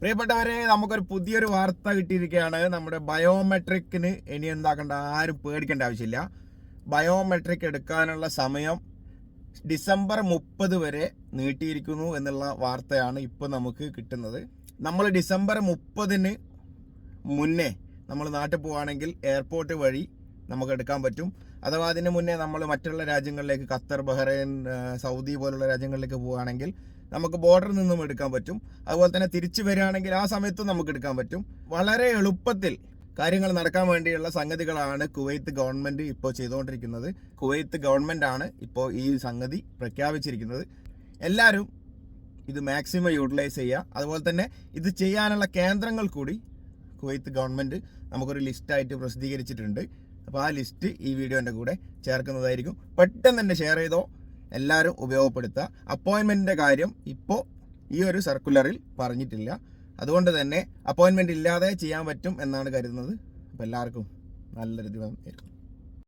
പ്രിയപ്പെട്ടവരെ നമുക്കൊരു പുതിയൊരു വാർത്ത കിട്ടിയിരിക്കുകയാണ്. നമ്മുടെ ബയോമെട്രിക്കിന് ഇനി എന്താക്കേണ്ട? ആരും പേടിക്കേണ്ട ആവശ്യമില്ല. ബയോമെട്രിക് എടുക്കാനുള്ള സമയം ഡിസംബർ മുപ്പത് വരെ നീട്ടിയിരിക്കുന്നു എന്നുള്ള വാർത്തയാണ് ഇപ്പോൾ നമുക്ക് കിട്ടുന്നത്. നമ്മൾ ഡിസംബർ മുപ്പതിന് മുന്നേ നമ്മൾ നാട്ടിൽ പോവുകയാണെങ്കിൽ എയർപോർട്ട് വഴി നമുക്ക് എടുക്കാൻ പറ്റും. അഥവാ അതിന് മുന്നേ നമ്മൾ മറ്റുള്ള രാജ്യങ്ങളിലേക്ക് ഖത്തർ ബഹ്റൈൻ സൗദി പോലുള്ള രാജ്യങ്ങളിലേക്ക് പോവുകയാണെങ്കിൽ നമുക്ക് ബോർഡറിൽ നിന്നും എടുക്കാൻ പറ്റും. അതുപോലെ തന്നെ തിരിച്ചു വരികയാണെങ്കിൽ ആ സമയത്തും നമുക്ക് എടുക്കാൻ പറ്റും. വളരെ എളുപ്പത്തിൽ കാര്യങ്ങൾ നടക്കാൻ വേണ്ടിയുള്ള സംഗതികളാണ് കുവൈത്ത് ഗവൺമെന്റ് ഇപ്പോൾ ചെയ്തുകൊണ്ടിരിക്കുന്നത്. കുവൈത്ത് ഗവൺമെന്റ് ആണ് ഇപ്പോൾ ഈ സംഗതി പ്രഖ്യാപിച്ചിരിക്കുന്നത്. എല്ലാവരും ഇത് മാക്സിമം യൂട്ടിലൈസ് ചെയ്യുക. അതുപോലെ തന്നെ ഇത് ചെയ്യാനുള്ള കേന്ദ്രങ്ങൾ കൂടി കുവൈത്ത് ഗവൺമെന്റ് നമുക്കൊരു ലിസ്റ്റായിട്ട് പ്രസിദ്ധീകരിച്ചിട്ടുണ്ട്. അപ്പോൾ ആ ലിസ്റ്റ് ഈ വീഡിയോന്റെ കൂടെ ചേർക്കുന്നതായിരിക്കും. പെട്ടെന്ന് തന്നെ ഷെയർ ചെയ്തോ എല്ലാവരും ഉപയോഗപ്പെടുത്തുക. അപ്പോയിൻമെന്റിന്റെ കാര്യം ഇപ്പോൾ ഈ ഒരു സർക്കുലറിൽ പറഞ്ഞിട്ടില്ല. അതുകൊണ്ട് തന്നെ അപ്പോയിൻമെന്റ് ഇല്ലാതെ ചെയ്യാൻ പറ്റും എന്നാണ് കരുതുന്നത്. അപ്പോൾ എല്ലാവർക്കും നല്ലൊരു ദിവസം ആയിരിക്കും.